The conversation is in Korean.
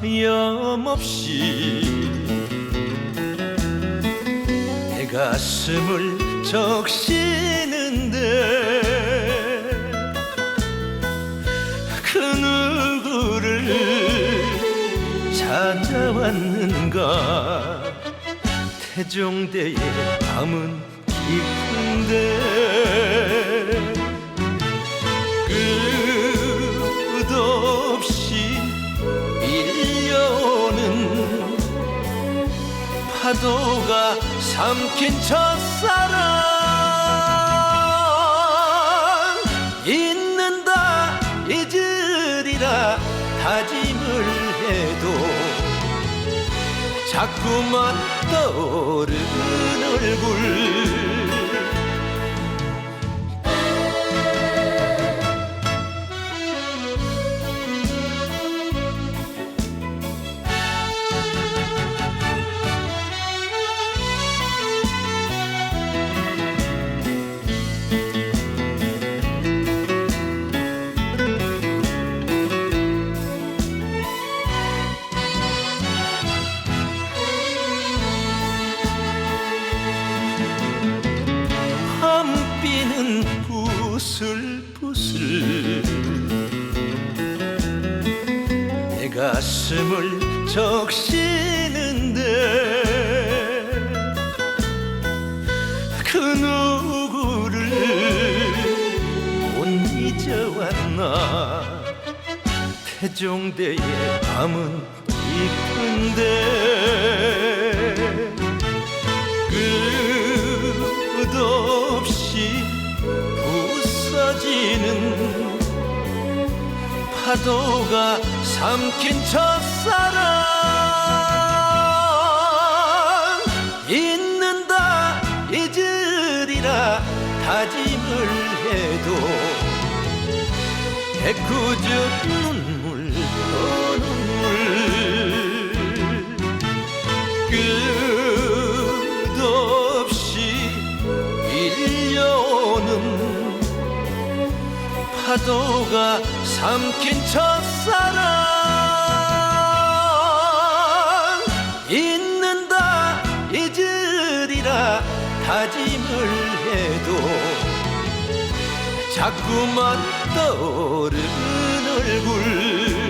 하염없이 내 가슴을 적시는데 그 누구를 찾아왔는가? 태종대의 밤은 깊은데 파도가 삼킨 첫사랑. 잊는다 잊으리라 다짐을 해도 자꾸만 떠오르는 얼굴 부슬부슬. 내 가슴을 적시는데 그 누구를 못 잊어왔나? 태종대의 밤은 깊은데 파도가 삼킨 첫사랑. 잊는다 잊으리라 다짐을 해도 애꿎은 눈물 파도가 삼킨 첫사랑. 잊는다 잊으리라 다짐을 해도 자꾸만 떠오르는 얼굴